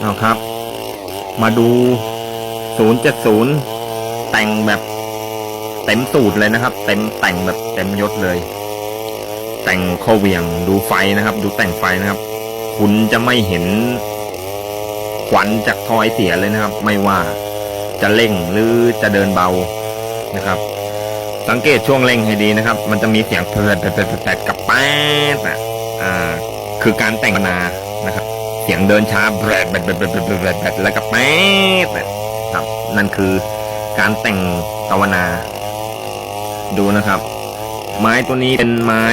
เอาครับ มาดู 070 แต่งแบบเต็มสูตรเลยนะครับ เต็มแต่งแบบเต็มยศเลย แต่งข้อเหวียงดูไฟนะครับ ดูแต่งไฟนะครับ คุณจะไม่เห็นควันจากทอยเสียเลยนะครับ ไม่ว่าจะเร่งหรือจะเดินเบานะครับ สังเกตช่วงเร่งให้ดีนะครับ มันจะมีเสียงเพิดแปดกับแป๊ดอะอ่า คือการแต่งนานะครับ เสียงเดินช้าแบดแบดแบดแบดแบดแบดแบดแล้วก็แป๊ดครับ นั่นคือการแต่งตะวนา ดูนะครับ ไม้ตัวนี้เป็นไม้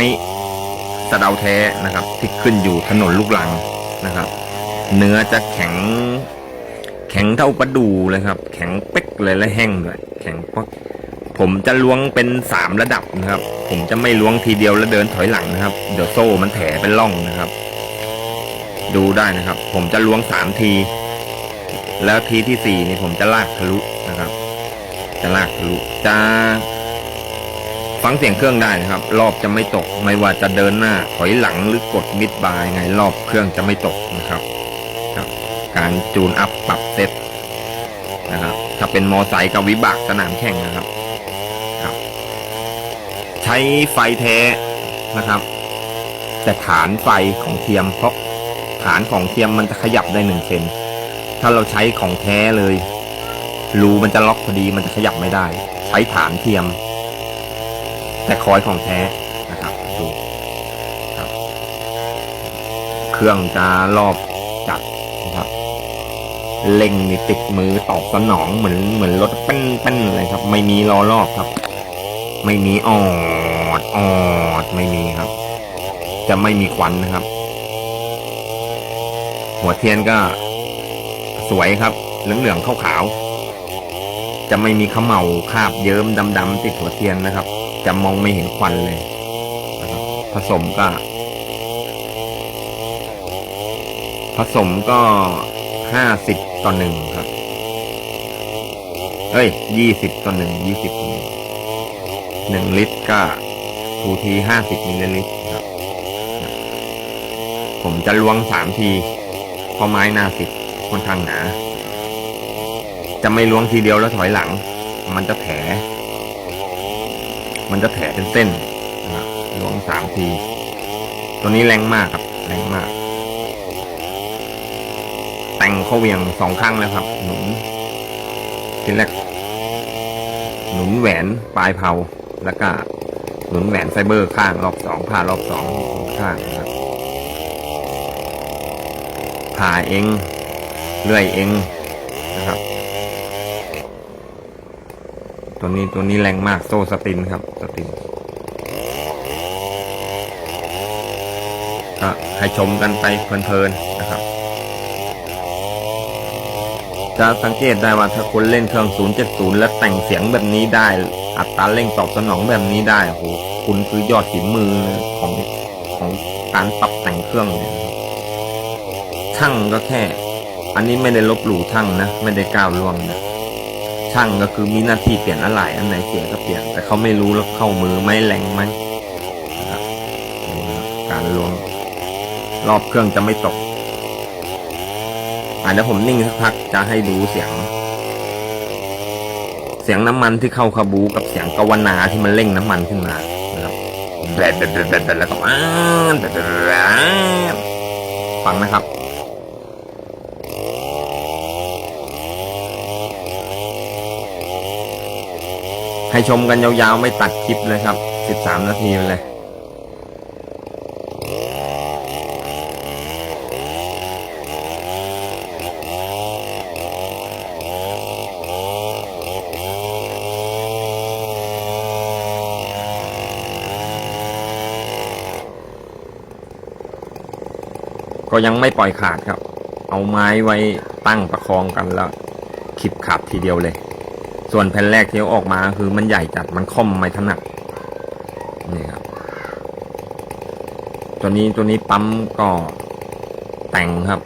สะเดาแท้นะครับ ที่ขึ้นอยู่ถนนลูกหลังนะครับ เนื้อจะแข็ง แข็งเท่าประดูเลยครับ แข็งเป๊กเลยและแห้งด้วยแข็งปักผมจะล้วงเป็นสามระดับนะครับ ผมจะไม่ล้วงทีเดียวแล้วเดินถอยหลังนะครับ เดี๋ยวโซ่มันแถเป็นร่องนะครับ ดูได้นะครับ ผมจะล้วงสามที แล้วทีที่สี่นี่ผมจะลากทะลุนะครับ จะลากทะลุจะฟังเสียงเครื่องได้นะครับ รอบจะไม่ตก ไม่ว่าจะเดินหน้าถอยหลังหรือกดมิดบายไงรอบเครื่องจะไม่ตกนะครับครับ การจูนอัพปรับเซตนะครับ ถ้าเป็นมอไซค์กับวิบากสนามแข่งนะครับครับ ใช้ไฟแท้นะครับ แต่ฐานไฟของเทียมเพราะ ฐานของเทียมมันจะขยับได้หนึ่งเซนถ้าเราใช้ของแท้เลยรูมันจะล็อกพอดีมันจะขยับไม่ได้ ใช้ฐานเทียม แต่คอยของแท้นะครับดูครับ เครื่องจะรอบจัดนะครับเล็งนี่ติดมือตอบสนองเหมือนเหมือนรถเป้นเป้นเลยครับ ไม่มีล้อรอบครับ ไม่มีออดออดไม่มีครับ จะไม่มีควันนะครับ หัวเทียนก็สวยครับเหลืองๆขาวๆจะไม่มีขมเหลาคราบเยิ้มดำๆติดหัวเทียนนะครับ จะมองไม่เห็นควันเลยนะครับผสมก็ผสมก็ห้าสิบต่อหนึ่งครับ เอ้ยยี่สิบต่อหนึ่งยี่สิบต่อหนึ่งหนึ่งลิตรก็ทูทีห้าสิบมิลลิลิตรครับ ผมจะล้วงสามที เพราะไม้หน้าสิบค่อนข้างหนา จะไม่ล้วงทีเดียวแล้วถอยหลัง มันจะแถ มันจะแถเป็นเส้นนะล้วงสามที ตัวนี้แรงมากครับ แรงมาก แต่งเข้าเวียงสองข้างแล้วครับ หนุนทีแรกหนุนแหวนปลายเผาแล้วก็หนุนแหวนไฟเบอร์ข้างรอบสองผ่ารอบสองข้างนะครับ ผ่าเองเลื่อยเองนะครับ ตัวนี้ตัวนี้แรงมากโซ่สตินครับสตินก็ให้ชมกันไปเพลินๆนะครับ จะสังเกตได้ว่าถ้าคนเล่นเครื่อง 070 และแต่งเสียงแบบนี้ได้ อัตราเร่งตอบสนองแบบนี้ได้โหคุณคือยอดฝีมือของของการปรับแต่งเครื่องเนะครับ ช่างก็แค่ อันนี้ไม่ได้ลบหลู่ช่างนะ ไม่ได้ก้าวล่วงนะช่างก็คือมีหน้าที่เปลี่ยนอะไหล่อันไหนเสียก็เปลี่ยน แต่เขาไม่รู้แล้วเข้ามือไหม่แรงไหมนะการลวงรอบเครื่องจะไม่ตกอ่าเดี๋ยวผมนิ่งสักพักจะให้ดูเสียง เสียงน้ำมันที่เข้าคาบูกับเสียงกวนาที่มันเร่งน้ำมันขึ้นมานะครับแบดแบดแบแบบแล้วก็อ้าแบบแบบฟังนะครับ ให้ชมกันยาวๆไม่ตัดคลิปเลยครับ 13 นาทีเลยก็ยังไม่ปล่อยขาดครับ เอาไม้ไว้ตั้งประคองกันแล้วขิบขาดทีเดียวเลย ส่วนแผ่นแรกที่เอาออกมาคือมันใหญ่จัดมันค่อมไม่ถนัดนี่ครับตัวนี้ตัวนี้ปั๊มก็แต่งครับ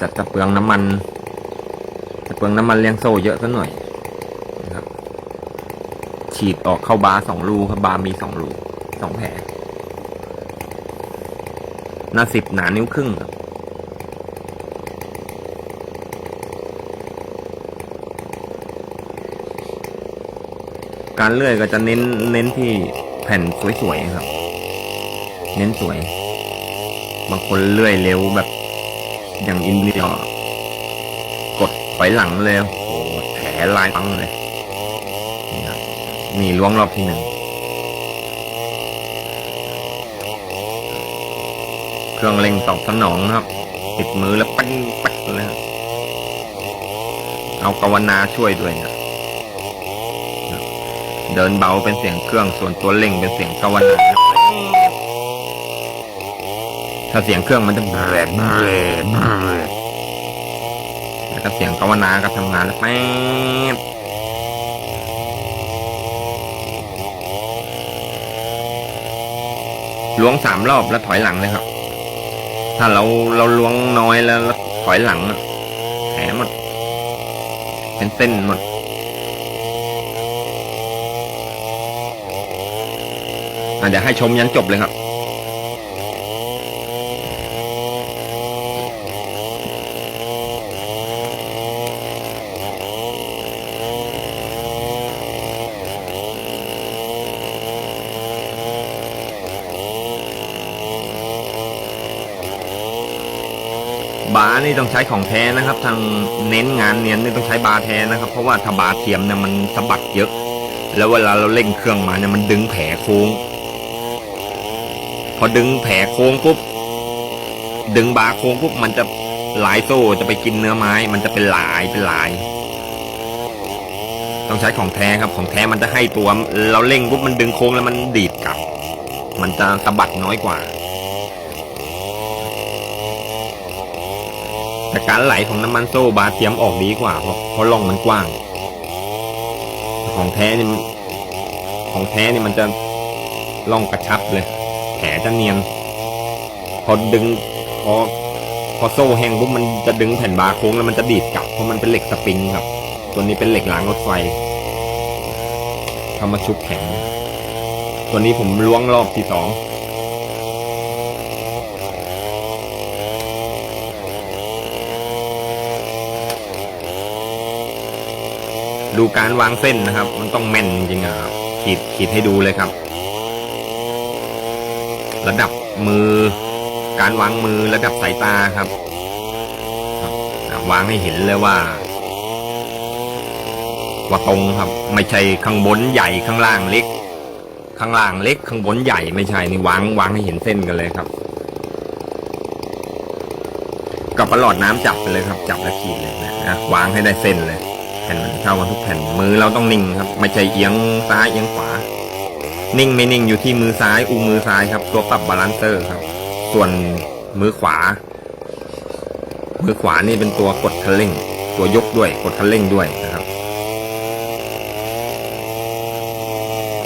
จะจะเปลืองน้ำมันจะเปลืองน้ำมันเลี้ยงโซ่เยอะซะหน่อยนะครับ ฉีดออกเข้าบาร์สองรูครับบาร์มีสองรูสองแผลหน้าสิบหนานิ้วครึ่งครับ การเลื่อยก็จะเน้นเน้นที่แผ่นสวยๆครับ เน้นสวย บางคนเลื่อยเร็วแบบอย่างอินเดียกดถอยหลังเลยโอ้โหแผลลายปังเลยนี่ล้วงรอบที่หนึ่งเครื่องเร่งตอบสนองนะครับ ติดมือแล้วปังปักเลยครับเอากาวนาช่วยด้วยนะ เดินเบาเป็นเสียงเครื่อง ส่วนตัวเร่งเป็นเสียงกวนาถ้าเสียงเครื่องมันจะแบรดแบรดแบรดแล้วก็เสียงกวนาก็ทำงานแล้วแป๊บล้วงสามรอบแล้วถอยหลังเลยครับ ถ้าเราเราล้วงน้อยแล้วถอยหลังแผลหมด เป็นเส้นหมด อะเดี๋ยวให้ชมยันจบเลยครับ บาร์นี่ต้องใช้ของแท้นะครับ ทางเน้นงานเนียนนี่ต้องใช้บาร์แท้นะครับ เพราะว่าถ้าบาร์เทียมเนี่ยมันสะบัดเยอะ แล้วเวลาเราเล่งเครื่องมาเนี่ยมันดึงแผลโค้ง อดึงแผลโค้งปุ๊บดึงบาโค้งปุ๊บมันจะลายโซ่จะไปกินเนื้อไม้ มันจะเป็นลายเป็นลาย ต้องใช้ของแท้ครับของแท้มันจะให้ตัว เราเล่งปุ๊บมันดึงโค้งแล้วมันดีดกลับ มันจะสะบัดน้อยกว่าแต่การไหลของน้ำมันโซ่บาเทียมออกดีกว่าเพราะเพราะร่องมันกว้าง ของแท้นี่ของแท้นี่มันจะร่องกระชับเลย จะเนียน พอดึงพอพอโซ่แห้งปุ๊บมันจะดึงแผ่นบาร์โค้งแล้วมันจะดีดกลับเพราะมันเป็นเหล็กสปริงครับ ตัวนี้เป็นเหล็กรางรถไฟทำมาชุบแข็ง ตัวนี้ผมล้วงรอบที่สองดูการวางเส้นนะครับ มันต้องแม่นจริงๆครับขีดขีดให้ดูเลยครับ ระดับมือ การวางมือระดับสายตาครับวางให้เห็นเลยว่า ว่าตรงครับ ไม่ใช่ข้างบนใหญ่ข้างล่างเล็ก ข้างล่างเล็ก ข้างบนใหญ่ไม่ใช่นี่วางวางให้เห็นเส้นกันเลยครับ กับประหลอดน้ำจับไปเลยครับ จับแล้วขีดเลยนะนะวางให้ได้เส้นเลยแผ่นมันเท่ากันทุกแผ่นมือเราต้องนิ่งครับ ไม่ใช่เอียงซ้ายเอียงขวา นิ่งไม่นิ่งอยู่ที่มือซ้ายอุ้งมือซ้ายครับ ตัวปรับบาลานเซอร์ครับ ส่วนมือขวา มือขวานี่เป็นตัวกดคันเร่ง ตัวยกด้วยกดคันเร่งด้วยนะครับ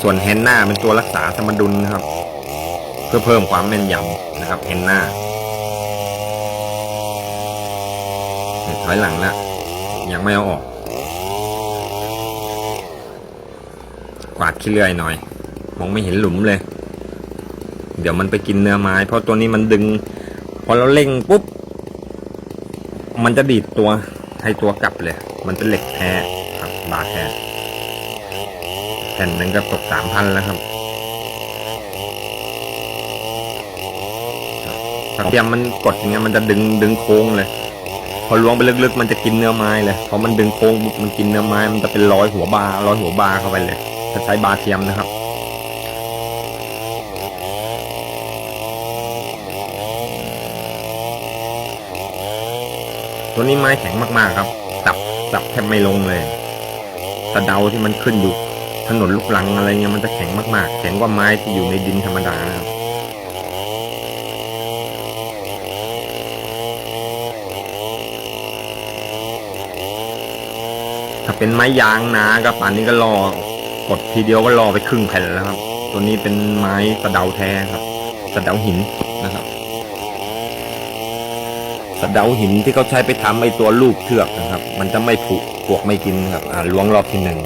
ส่วนแฮนหน้าเป็นตัวรักษาสมดุลนะครับ เพื่อเพิ่มความแม่นยำนะครับแฮนหน้าถอยหลังแล้วยังไม่เอาออก กวาดขี้เลื่อยหน่อย มองไม่เห็นหลุมเลย เดี๋ยวมันไปกินเนื้อไม้ เพราะตัวนี้มันดึง พอเราเล่งปุ๊บ มันจะดีดตัวให้ตัวกลับเลย มันเป็นเหล็กแท้ครับบาร์แท้แผ่นหนึงก็ตกสามพันแล้วครับถ้าเตรียมมันกดอย่างเงี้ยมันจะดึงดึงโค้งเลย พอล้วงไปลึกๆ มันจะกินเนื้อไม้เลยพอมันดึงโค้งมันกินเนื้อไม้ มันจะเป็นร้อยหัวบาร้อยหัวบาเข้าไปเลยถ้าใช้บาเทียมนะครับ ตัวนี้ไม้แข็งมากๆครับจับจับแทบไม่ลงเลยสะเดาที่มันขึ้นอยู่ถนนลูกลังอะไรเงี้ยมันจะแข็งมากๆ แข็งกว่าไม้ที่อยู่ในดินธรรมดานะครับถ้าเป็นไม้ยางนาก็ป่านนี้ก็รอกดทีเดียวก็รอไปครึ่งแผ่นแล้วครับ ตัวนี้เป็นไม้สะเดาแท้ครับสะเดาหินนะครับ สะเดาหินที่เขาใช้ไปทำไอตัวลูกเชือกนะครับ มันจะไม่ผุปวกไม่กินครับอ่าล้วงรอบที่หนึ่ง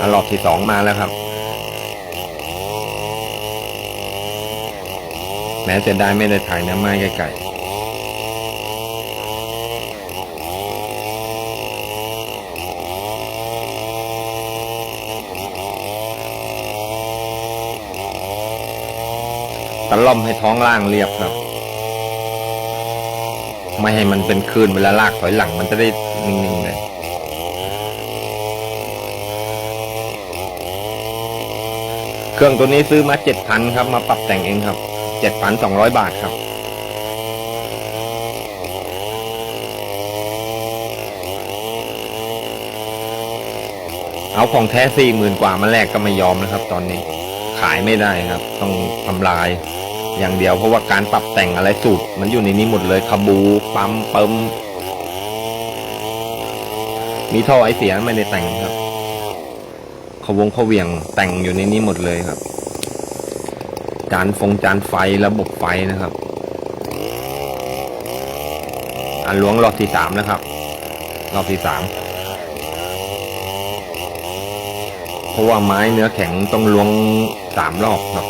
อะรอบที่สองมาแล้วครับแม้จะได้ไม่ได้ถ่ายน้ำไม้ไก่ ตะล่อมให้ท้องล่างเรียบครับ ไม่ให้มันเป็นคืนเวลาลากถอยหลังมันจะได้นิ่งๆเลยเครื่องตัวนี้ซื้อมาเจ็ดพันครับ มาปรับแต่งเองครับเจ็ดพันสองร้อยบาทครับ เอาของแท้สี่หมื่นกว่ามาแลกก็ไม่ยอมนะครับตอนนี้ ขายไม่ได้ครับ ต้องทำลาย อย่างเดียวเพราะว่าการปรับแต่งอะไรสูตร มันอยู่ในนี้หมดเลยคาบูปั๊มเปิมมีท่อไอเสียไม่ได้แต่งครับขวงขาเวียงแต่งอยู่ในนี้หมดเลยครับ จานฟงจานไฟระบบไฟนะครับ อันล้วงรอบที่สามนะครับ รอบที่สามเพราะว่าไม้เนื้อแข็งต้องล้วง สามรอบครับ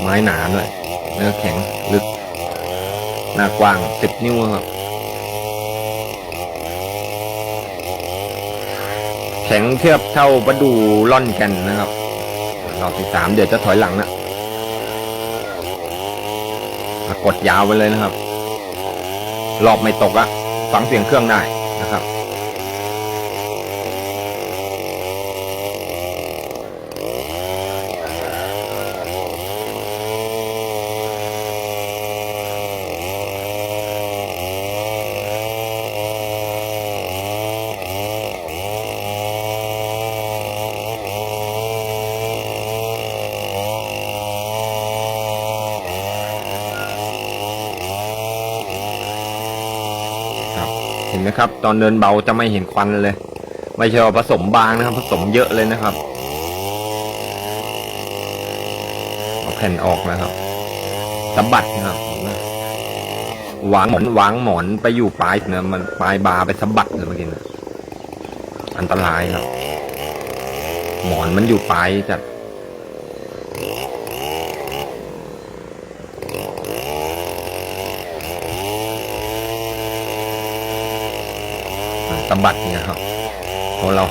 ไม้หนาด้วยเนื้อแข็งลึก หน้ากว้างสิบนิ้วครับ แข็งเทียบเท่าประดูล่อนกันนะครับรอบที่สามเดี๋ยวจะถอยหลังนะกดยาวไปเลยนะครับ รอบไม่ตกอะฟังเสียงเครื่องได้นะครับ นไหมครับ ตอนเดินเบาจะไม่เห็นควันเลย ไม่ใช่ว่าผสมบางนะครับ ผสมเยอะเลยนะครับเอาแผ่นออกนะครับสะบัดนะครับวางหมอนวางหมอนไปอยู่ปลายเนี่ยมันปลายบาไปสะบัดเลยเมื่อกี้นะอันตรายครับ หมอนมันอยู่ปลายจัด สะบัดเนี่ยครับเพราะเรา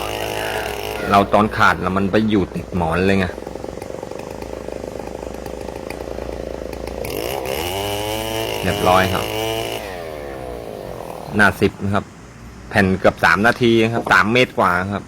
เราตอนขาดแล้วมันไปอยู่ติดหมอนเลยไงเรียบร้อยครับ หน้าสิบนะครับ แผ่นเกือบสามนาทีครับสามเมตรกว่าครับ